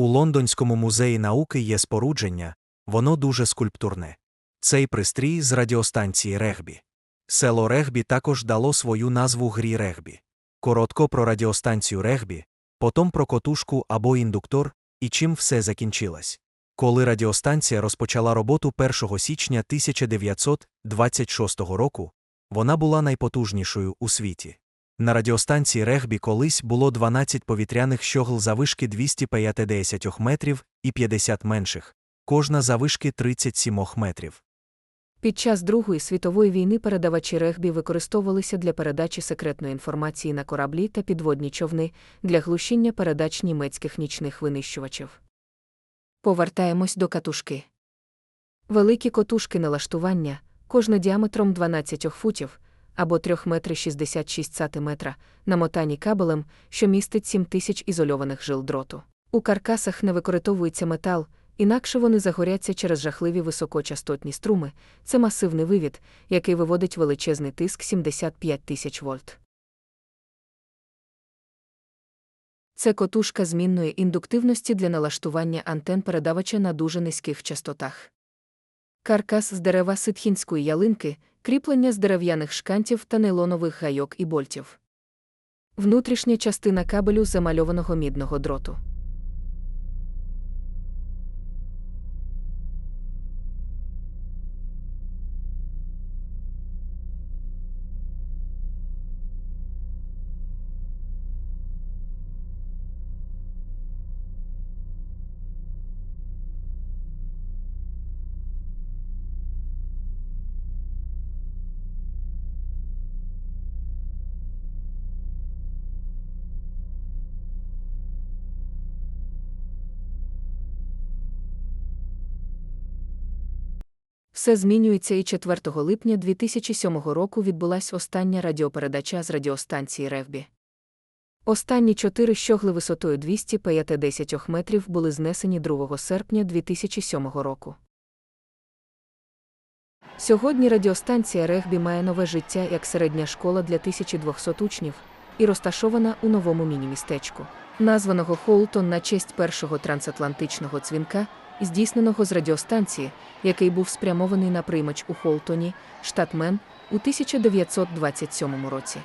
У Лондонському музеї науки є спорудження, воно дуже скульптурне. Цей пристрій з радіостанції Регбі. Село Регбі також дало свою назву грі Регбі. Коротко про радіостанцію Регбі, потім про котушку або індуктор, і чим все закінчилось. Коли радіостанція розпочала роботу 1 січня 1926 року, вона була найпотужнішою у світі. На радіостанції Регбі колись було 12 повітряних щогл завишки 250 метрів і 50 менших, кожна завишки 37 метрів. Під час Другої світової війни передавачі регбі використовувалися для передачі секретної інформації на кораблі та підводні човни для глушіння передач німецьких нічних винищувачів. Повертаємось до катушки. Великі котушки налаштування, кожна діаметром 12 футів або 3 метри 66 сантиметра, намотані кабелем, що містить 7 тисяч ізольованих жил дроту. У каркасах не використовується метал, інакше вони загоряться через жахливі високочастотні струми. Це масивний вивід, який виводить величезний тиск 75 тисяч вольт. Це котушка змінної індуктивності для налаштування антен передавача на дуже низьких частотах. Каркас з дерева ситхінської ялинки, кріплення з дерев'яних шкантів та нейлонових гайок і больтів. Внутрішня частина кабелю замальованого мідного дроту. Все змінюється і 4 липня 2007 року відбулась остання радіопередача з радіостанції Ревбі. Останні чотири щогли висотою 250 метрів були знесені 2 серпня 2007 року. Сьогодні радіостанція Регбі має нове життя як середня школа для 1200 учнів і розташована у новому міні-містечку, названого Холтон на честь першого трансатлантичного дзвінка, здійсненого з радіостанції, який був спрямований на приймач у Холтоні, штат Мен, у 1927 році.